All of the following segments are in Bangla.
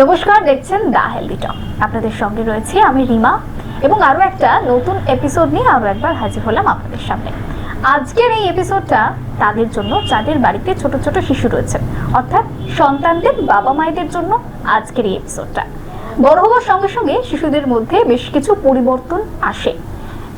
নমস্কার, দেখছেন দা হেলদি টক। আপনাদের সঙ্গে রয়েছে আমি রিমা এবং আরও একটা নতুন এপিসোড নিয়ে আরও একবার হাজির হলাম আপনাদের সামনে। আজকের এই এপিসোডটা তাদের জন্য, যাদের বাড়িতে ছোট ছোট শিশু রয়েছে, অর্থাৎ সন্তানদের বাবা মায়েদের জন্য আজকের এই এপিসোডটা বড় হওয়ার সঙ্গে সঙ্গে শিশুদের মধ্যে বেশ কিছু পরিবর্তন আসে।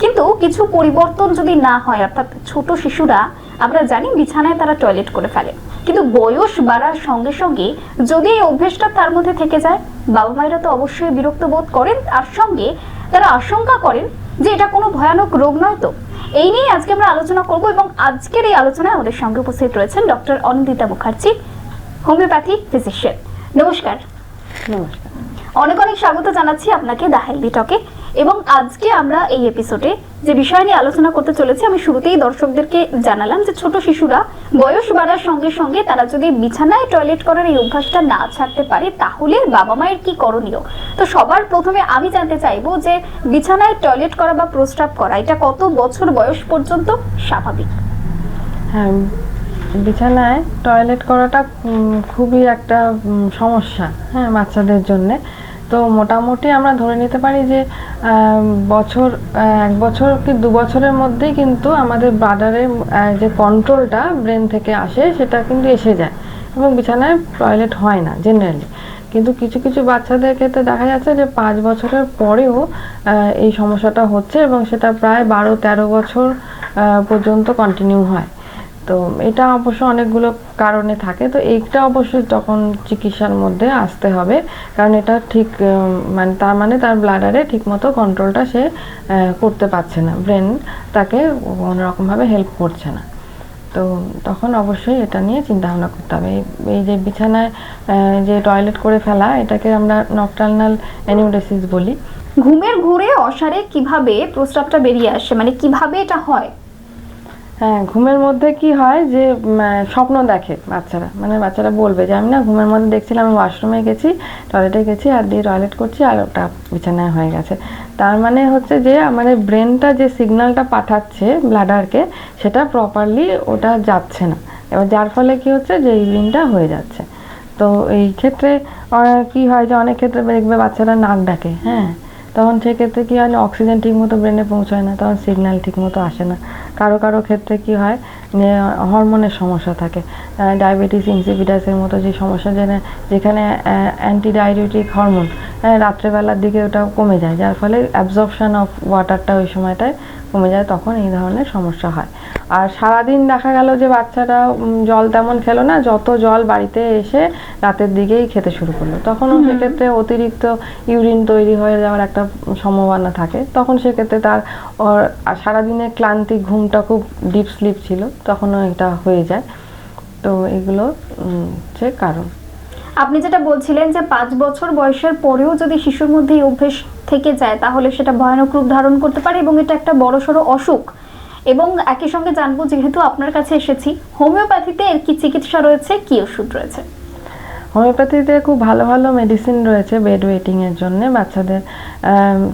কিন্তু কিছু পরিবর্তন যদি না হয়, অর্থাৎ ছোট শিশুরা আমরা জানি বিছানায় তারা টয়লেট করে ফেলে। কিন্তু বয়স বাড়ার সঙ্গে সঙ্গে যদি এই অভ্যেসটা তার মধ্যে থেকে যায় বাবা মায়েরা তো অবশ্যই বিরক্ত বোধ করেন তার সঙ্গে তারা আশঙ্কা করেন যে এটা কোনো ভয়ানক রোগ নয় তো। এই নিয়ে আজকে আমরা আলোচনা করব এবং আজকের এই আলোচনায় আমাদের সঙ্গে উপস্থিত রয়েছেন doctor Anindita Mukherjee homeopathy physician নমস্কার। নমস্কার। অনেক অনেক স্বাগত জানাচ্ছি আপনাকে দা হেলদি টকে এবং আজকে আমরা এই এপিসোডে যে বিষয় নিয়ে আলোচনা করতে চলেছি, আমি শুরুতেই দর্শকদেরকে জানালাম যে ছোট শিশুরা বয়স বাড়ার সঙ্গে সঙ্গে তারা যদি বিছানায় টয়লেট করার এই অভ্যাসটা না ছাড়তে পারে, তাহলে বাবা মায়ের কি করণীয়? তো সবার প্রথমে আমি জানতে চাইব যে বিছানায় টয়লেট করা বা প্রস্রাব করা, এটা কত বছর বয়স পর্যন্ত স্বাভাবিক? হ্যাঁ বিছানায় টয়লেট করাটা খুবই একটা সমস্যা হ্যাঁ বাচ্চাদের জন্য। তো মোটামুটি আমরা ধরে নিতে পারি যে বছর এক বছর কি দু বছরের মধ্যেই কিন্তু আমাদের ব্লাডারের যে কন্ট্রোলটা ব্রেন থেকে আসে, সেটা কিন্তু এসে যায় এবং বিছানায় টয়লেট হয় না জেনারেলি কিন্তু কিছু কিছু বাচ্চাদের ক্ষেত্রে দেখা যাচ্ছে যে পাঁচ বছরের পরেও এই সমস্যাটা হচ্ছে এবং সেটা প্রায় বারো তেরো বছর পর্যন্ত কন্টিনিউ হয়। তো এটা অবশ্য অনেকগুলো কারণে থাকে। তো এইটা অবশ্যই তখন চিকিৎসার মধ্যে আসতে হবে। কারণ এটা ঠিক মানে তার মানে তার ব্লাডারে ঠিকমতো কন্ট্রোলটা সে করতে পারছে না। ব্রেন তাকে কোনো রকমভাবে হেল্প করছে না। তো তখন অবশ্যই এটা নিয়ে চিন্তা ভাবনা করতে হবে। এই- এই যে বিছানায় যে টয়লেট করে ফেলা, এটাকে আমরা নকটার্নাল অ্যানিউডেসিস বলি। ঘুমের ঘুরে অসারে কীভাবে প্রস্রাবটা বেরিয়ে আসে? মানে কীভাবে এটা হয়? হ্যাঁ ঘুমের মধ্যে কি হয় যে স্বপ্ন দেখে বাচ্চারা। মানে বাচ্চারা বলবে যে, আমি না ঘুমের মধ্যে দেখছিলাম, আমি ওয়াশরুমে গেছি টয়লেটে গেছি, আর দিয়ে টয়লেট করছি, আর ওটা বিছানায় হয়ে গেছে। তার মানে হচ্ছে যে আমাদের ব্রেনটা যে সিগন্যালটা পাঠাচ্ছে ব্লাডারকে সেটা প্রপারলি ওটা যাচ্ছে না। এবার যার ফলে কি হচ্ছে যে ইউরিনটা হয়ে যাচ্ছে। তো এই ক্ষেত্রে কি হয় যে, অনেক ক্ষেত্রে দেখবে বাচ্চারা নাক ডাকে হ্যাঁ। তখন সেক্ষেত্রে কী হয় অক্সিজেন ঠিকমতো ব্রেনে পৌঁছায় না, তখন সিগন্যাল ঠিকমতো আসে না। কারও কারও ক্ষেত্রে কী হয় হরমোনের সমস্যা থাকে। ডায়াবেটিস ইনসিপিডাসের মতো যে সমস্যা যেখানে যেখানে অ্যান্টি ডায়াবেটিক হরমোন রাত্রেবেলার দিকে ওটা কমে যায়, যার ফলে অ্যাবজর্পশন অফ ওয়াটারটা ওই সময়টায় কমে যায় তখন এই ধরনের সমস্যা হয়। আর সারাদিন দেখা গেল যে বাচ্চারা উম, জল তেমন খেলো না যত জল বাড়িতে এসে রাতের দিকেই খেতে শুরু করল। তখনও সেক্ষেত্রে অতিরিক্ত ইউরিন তৈরি হয়ে যাওয়ার একটা সম্ভাবনা থাকে। তখন সেক্ষেত্রে তার সারাদিনের ক্লান্তি ঘুমটা খুব ডিপ স্লিপ ছিল তখনও এটা হয়ে যায়। তো এগুলো হচ্ছে কারণ। আপনি যেটা বলছিলেন যে পাঁচ বছর বয়সের পরেও যদি শিশুর মধ্যে অভ্যেস থেকে যায়, তাহলে সেটা ভয়ানক রূপ ধারণ করতে পারে এবং এটা একটা বড়সড় অসুখ। এবং একই সঙ্গে জানব, যেহেতু আপনার কাছে এসেছি, হোমিওপ্যাথিতে এর কি চিকিৎসা রয়েছে, কি ওষুধ রয়েছে? হোমিওপ্যাথিতে খুব ভালো ভালো মেডিসিন রয়েছে বেড ওয়েটিংয়ের জন্য বাচ্চাদের।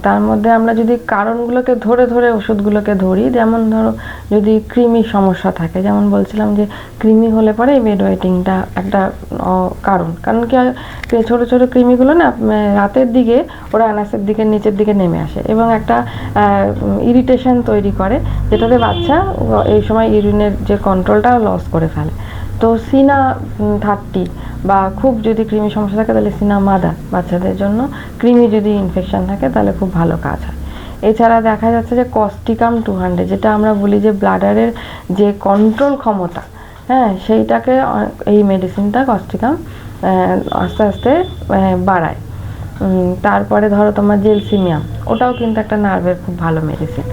তার মধ্যে আমরা যদি কারণগুলোকে ধরে ধরে ওষুধগুলোকে ধরি, যেমন ধরো যদি কৃমি সমস্যা থাকে, যেমন বলছিলাম যে কৃমি হলে পরে এই বেড ওয়েটিংটা একটা কারণ। কারণ কি ছোটো ছোটো কৃমিগুলো না রাতের দিকে ওরা অ্যানাসের দিকে, নিচের দিকে নেমে আসে এবং একটা ইরিটেশন তৈরি করে, যেটাতে বাচ্চা এই সময় ইউরিনের যে কন্ট্রোলটা লস করে ফেলে। তো সিনা থার্টি বা খুব যদি কৃমি সমস্যা থাকে, তাহলে সিনা মাদা বাচ্চাদের জন্য কৃমি যদি ইনফেকশন থাকে, তাহলে খুব ভালো কাজ হয়। এছাড়া দেখা যাচ্ছে যে কস্টিকাম টু হান্ড্রেড যেটা আমরা বলি যে ব্লাডারের যে কন্ট্রোল ক্ষমতা হ্যাঁ সেইটাকে এই মেডিসিনটা কস্টিকাম আস্তে আস্তে বাড়ায়। তারপরে ধরো তোমার জেলসিমিয়াম ওটাও কিন্তু একটা নার্ভের খুব ভালো মেডিসিন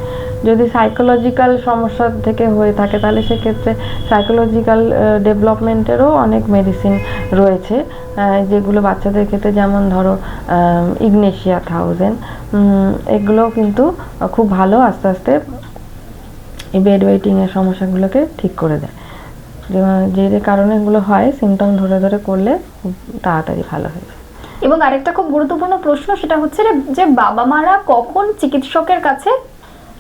যদি সাইকোলজিক্যাল সমস্যা থেকে হয়ে থাকে, তাহলে সেক্ষেত্রে সাইকোলজিক্যাল ডেভেলপমেন্টেরও অনেক মেডিসিন রয়েছে যেগুলো বাচ্চাদের ক্ষেত্রে যেমন ধরো ইগনেশিয়া থাউজেন্ড এগুলো কিন্তু খুব ভালো আস্তে আস্তে বেড ওয়েটিংয়ের সমস্যাগুলোকে ঠিক করে দেয়। যে- যে কারণে এগুলো হয় সিমটম ধরে ধরে করলে খুব তাড়াতাড়ি ভালো হয়ে যায়। এবং আরেকটা খুব গুরুত্বপূর্ণ প্রশ্ন, সেটা হচ্ছে যে বাবা মারা কখন চিকিৎসকের কাছে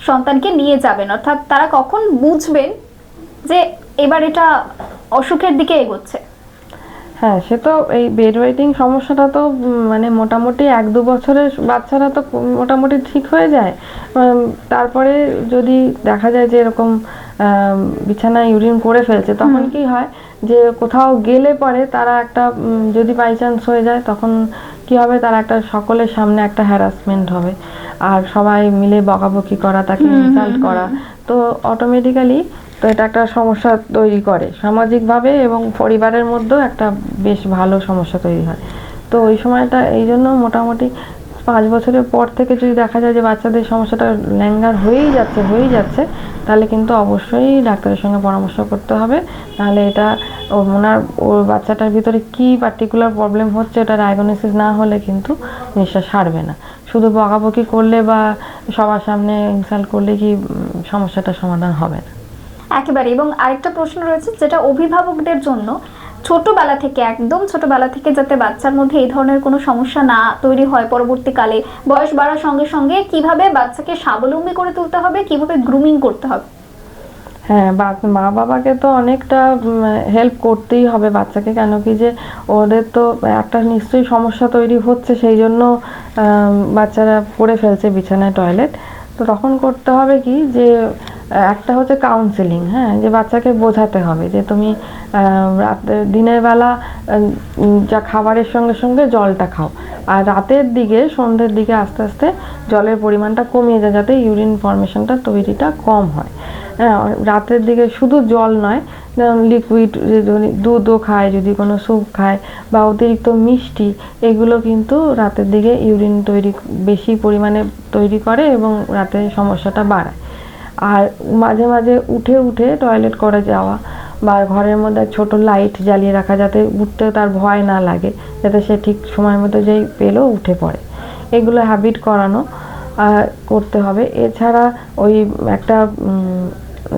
সন্তানকে নিয়ে যাবেন। অর্থাৎ তারা কখন বুঝবেন যে এবার এটা অসুখের দিকে এগোচ্ছে? হ্যাঁ সে তো এই বেড ওয়েটিং সমস্যাটা তো মানে মোটামুটি এক দু বছরের বাচ্চারা তো মোটামুটি ঠিক হয়ে যায়। তারপরে যদি দেখা যায় যে এরকম বিছানায় ইউরিন করে ফেলছে তখন কি হয় যে কোথাও গেলে পরে তারা একটা যদি বাই চান্স হয়ে যায় তখন কি হবে তারা একটা সকলের সামনে একটা হ্যারাসমেন্ট হবে। আর সবাই মিলে বকাবকি করা তাকে ইনসাল্ট করা। তো অটোমেটিক্যালি তো এটা একটা সমস্যা তৈরি করে সামাজিকভাবে এবং পরিবারের মধ্যেও একটা বেশ ভালো সমস্যা তৈরি হয়। তো ওই সময়টা এই জন্য মোটামুটি পাঁচ বছরের পর থেকে যদি দেখা যায় যে বাচ্চাদের সমস্যাটা ল্যাঙ্গার হয়েই যাচ্ছে হয়েই যাচ্ছে তাহলে কিন্তু অবশ্যই ডাক্তারের সঙ্গে পরামর্শ করতে হবে। নাহলে এটা ওনার ওর বাচ্চাটার ভিতরে কি পার্টিকুলার প্রবলেম হচ্ছে ওটা ডায়াগনোসিস না হলে কিন্তু জিনিসটা সারবে না। শুধু বকাবকি করলে বা সবার সামনে ইনসাল্ট করলে কি উম, সমস্যাটার সমাধান হবে না? একেবারে এবং আরেকটা প্রশ্ন রয়েছে যেটা অভিভাবকদের জন্য ছোটবেলা থেকে, একদম ছোটবেলা থেকে যাতে বাচ্চার মধ্যে এই ধরনের কোনো সমস্যা না তৈরি হয় পরবর্তীকালে, বয়স বাড়ার সঙ্গে সঙ্গে কীভাবে বাচ্চাকে স্বাবলম্বী করে তুলতে হবে, কীভাবে গ্রুমিং করতে হবে? হ্যাঁ মা বাবাকে তো অনেকটা হেল্প করতেই হবে বাচ্চাকে, কেন কি যে ওদের তো একটা নিশ্চয়ই সমস্যা তৈরি হচ্ছে, সেই জন্য বাচ্চারা করে ফেলছে বিছানায় টয়লেট তো তখন করতে হবে কি যে একটা হচ্ছে কাউন্সেলিং হ্যাঁ? যে বাচ্চাকে বোঝাতে হবে যে তুমি রাতে, দিনের বেলা যা খাবারের সঙ্গে সঙ্গে জলটা খাও। আর রাতের দিকে, সন্ধ্যের দিকে আস্তে আস্তে জলের পরিমাণটা কমিয়ে যায় যাতে ইউরিন ফর্মেশনটা তৈরিটা কম হয়। হ্যাঁ রাতের দিকে শুধু জল নয় লিকুইড দুধও খায়, যদি কোনো স্যুপ খায় বা অতিরিক্ত মিষ্টি, এগুলো কিন্তু রাতের দিকে ইউরিন তৈরি, বেশি পরিমাণে তৈরি করে এবং রাতে সমস্যাটা বাড়ায়। আর মাঝে মাঝে উঠে উঠে টয়লেট করে যাওয়া বা ঘরের মধ্যে ছোট লাইট জ্বালিয়ে রাখা যাতে উঠতে তার ভয় না লাগে, যাতে সে ঠিক সময় মতো যেই পেলেও উঠে পড়ে। এগুলো হ্যাবিট করানো করতে হবে। এছাড়া ওই একটা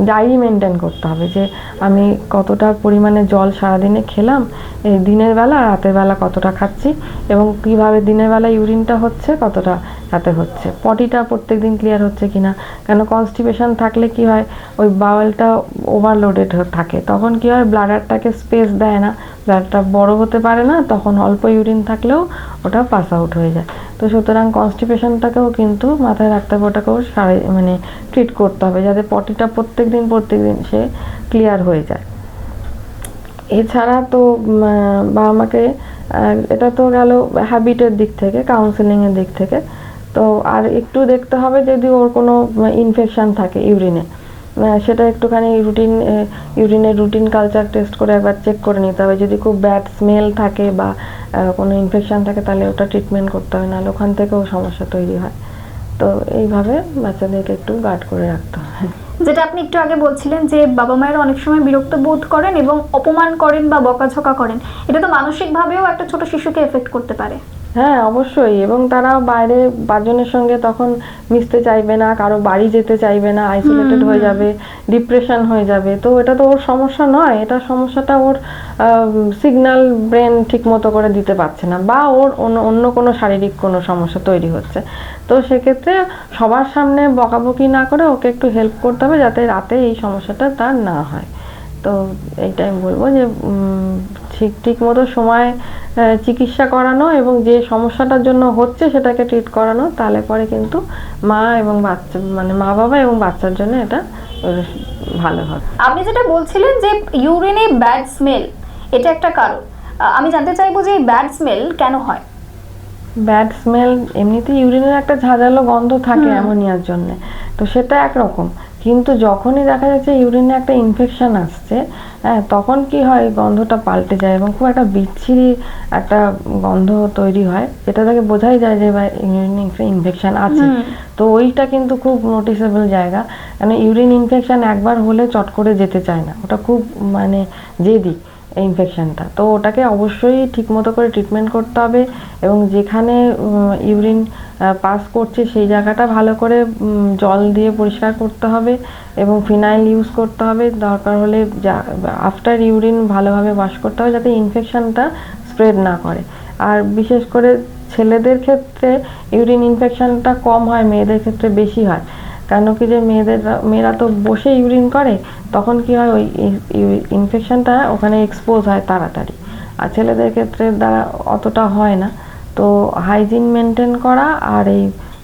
ডায়েরি মেনটেন করতে হবে যে আমি কতটা পরিমাণে জল সারাদিনে খেলাম, এই দিনের বেলা রাতের বেলা কতটা খাচ্ছি এবং কীভাবে দিনের বেলা ইউরিনটা হচ্ছে, কতটা রাতে হচ্ছে। পটিটা প্রত্যেক দিন ক্লিয়ার হচ্ছে কি না কেন কনস্টিপেশন থাকলে কি হয়? ওই বাওয়ালটা ওভারলোডেড থাকে। তখন কি হয়? ব্লাডারটাকে স্পেস দেয় না। ব্লাডটা বড় হতে পারে না, তখন অল্প ইউরিন থাকলেও ওটা পাস আউট হয়ে যায়। তো সুতরাং কনস্টিপেশনটাকেও কিন্তু মাথায় রাখতে হবে, ওটাকেও সারাই মানে ট্রিট করতে হবে যাতে পটিটা প্রত্যেক দিন প্রত্যেক দিন সে ক্লিয়ার হয়ে যায়। এছাড়া তো বাবা মাকে এটা তো গেল হ্যাবিটের দিক থেকে কাউন্সেলিংয়ের দিক থেকে। তো আর একটু দেখতে হবে যদি ওর কোনো ইনফেকশান থাকে ইউরিনে সেটা একটুখানি রুটিন ইউরিনের রুটিন কালচার টেস্ট করে একবার চেক করে নিতে হবে। যদি খুব ব্যাড স্মেল থাকে বা কোনো ইনফেকশন থাকে তাহলে ওটা ট্রিটমেন্ট করতে হবে, নাহলে ওখান থেকেও সমস্যা তৈরি হয়। তো এইভাবে বাচ্চাদেরকে একটু গার্ড করে রাখতে হবে। যেটা আপনি একটু আগে বলছিলেন যে বাবা মায়েরা অনেক সময় বিরক্ত বোধ করেন এবং অপমান করেন বা বকাঝকা করেন। এটা তো মানসিকভাবেও একটা ছোট শিশুকে এফেক্ট করতে পারে। হ্যাঁ অবশ্যই। এবং তারা বাইরে পাঁচজনের সঙ্গে তখন মিশতে চাইবে না কারও বাড়ি যেতে চাইবে না আইসোলেটেড হয়ে যাবে ডিপ্রেশন হয়ে যাবে। তো এটা তো ওর সমস্যা নয় এটা সমস্যাটা ওর সিগন্যাল ব্রেন ঠিক মতো করে দিতে পারছে না বা ওর অন্য অন্য কোনো শারীরিক কোনো সমস্যা তৈরি হচ্ছে। তো সেক্ষেত্রে সবার সামনে বকাবকি না করে ওকে একটু হেল্প করতে হবে যাতে রাতে এই সমস্যাটা তার না হয়। তো এইটাই বলব যে ঠিক ঠিক মতো সময় চিকিৎসা করানো এবং যে সমস্যাটার জন্য হচ্ছে সেটাকে ট্রিট করানো তাহলে পরে কিন্তু মা এবং বাচ্চা মানে মা বাবা এবং বাচ্চার জন্য এটা ভালো হবে আপনি যেটা বলছিলেন যে ইউরিনে ব্যাড স্মেল এটা একটা কারণ। আমি জানতে চাইব যে এই ব্যাড স্মেল কেন হয়? ব্যাড স্মেল এমনিতে ইউরিনের একটা ঝাঁঝালো গন্ধ থাকে অ্যামোনিয়ার জন্য। তো সেটা একরকম। কিন্তু যখনই দেখা যাচ্ছে ইউরিনে একটা ইনফেকশন আসছে হ্যাঁ তখন কি হয় গন্ধটা পাল্টে যায় এবং খুব একটা বিচ্ছিরি একটা গন্ধ তৈরি হয় যেটা থেকে বোঝাই যায় যে ইউরিনে ইনফেকশন আছে। তো ওইটা কিন্তু খুব নোটিসেবল জায়গা। কারণ ইউরিন ইনফেকশন একবার হলে চট করে যেতে চায় না। ওটা খুব মানে জেদি ইনফেকশনটা তো ওটাকে অবশ্যই ঠিকমতো করে ট্রিটমেন্ট করতে হবে এবং যেখানে ইউরিন পাস করছে, সেই জায়গাটা ভালো করে জল দিয়ে পরিষ্কার করতে হবে এবং ফিনাইল ইউজ করতে হবে। দরকার হলে আফটার ইউরিন ভালোভাবে ওয়াশ করতে হবে যাতে ইনফেকশনটা স্প্রেড না করে। আর বিশেষ করে ছেলেদের ক্ষেত্রে ইউরিন ইনফেকশানটা কম হয়, মেয়েদের ক্ষেত্রে বেশি হয়। কেন কি যে মেয়েদের, মেয়েরা তো বসে ইউরিন করে, তখন কি হয় ওই ইনফেকশনটা ওখানে এক্সপোজ হয় তাড়াতাড়ি। আর ছেলেদের ক্ষেত্রে দ্বারা অতটা হয় না। তো হাইজিন মেনটেন করা আর এই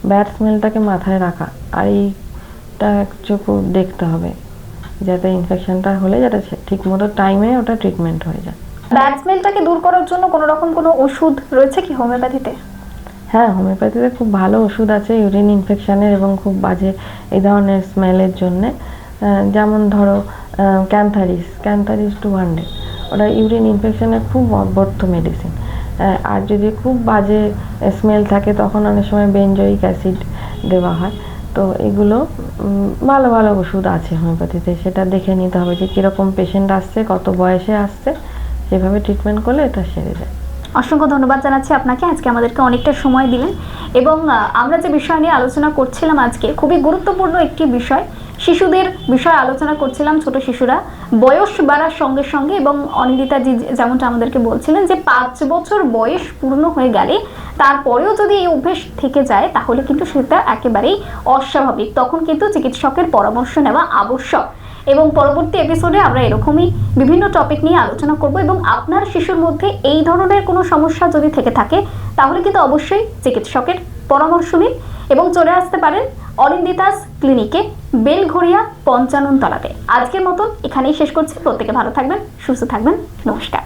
ব্যাড স্মেলটাকে মাথায় রাখা। আর এইটা একটু দেখতে হবে যাতে ইনফেকশনটা হলে যাতে ঠিক মতো টাইমে ওটা ট্রিটমেন্ট হয়ে যায়। ব্যাড স্মেলটাকে দূর করার জন্য কোনো রকম কোনো ওষুধ রয়েছে কি হোমিওপ্যাথিতে হ্যাঁ হোমিওপ্যাথিতে খুব ভালো ওষুধ আছে ইউরিন ইনফেকশনের এবং খুব বাজে এই ধরনের স্মেলের জন্যে। যেমন ধরো ক্যান্থারিস ক্যান্থারিস টু হান্ড্রেড ওটা ইউরিন ইনফেকশনের খুব অব্যর্থ মেডিসিন আর যদি খুব বাজে স্মেল থাকে, তখন অনেক সময় বেঞ্জয়িক অ্যাসিড দেওয়া হয়। তো এগুলো ভালো ভালো ওষুধ আছে হোমিওপ্যাথিতে সেটা দেখে নিতে হবে যে কীরকম পেশেন্ট আসছে, কত বয়সে আসছে। সেভাবে ট্রিটমেন্ট করলে এটা সেরে যায়। অসংখ্য ধন্যবাদ জানাচ্ছি আপনাকে। আজকে আমাদেরকে অনেকটা সময় দিলেন। এবং আমরা যে বিষয় নিয়ে আলোচনা করছিলাম আজকে, খুবই গুরুত্বপূর্ণ একটি বিষয়। শিশুদের বিষয়ে আলোচনা করছিলাম ছোট শিশুরা। বয়স বাড়ার সঙ্গে সঙ্গে এবং অনিন্দিতা জি যেমনটা আমাদেরকে বলছিলেন যে, পাঁচ বছর বয়স পূর্ণ হয়ে গেলে তারপরেও যদি এই অভ্যেস থেকে যায়, তাহলে কিন্তু সেটা একেবারেই অস্বাভাবিক। তখন কিন্তু চিকিৎসকের পরামর্শ নেওয়া আবশ্যক। এবং পরবর্তী এপিসোডে আমরা এরকমই বিভিন্ন টপিক নিয়ে আলোচনা করব এবং আপনার শিশুর মধ্যে এই ধরনের কোনো সমস্যা যদি থেকে থাকে, তাহলে কিন্তু অবশ্যই চিকিৎসকের পরামর্শ নিন। এবং চলে আসতে পারেন অরিন্দিতাস ক্লিনিকে, বেলঘড়িয়া পঞ্চানন তলাতে আজকের মতন এখানেই শেষ করছি। প্রত্যেকে ভালো থাকবেন, সুস্থ থাকবেন। নমস্কার।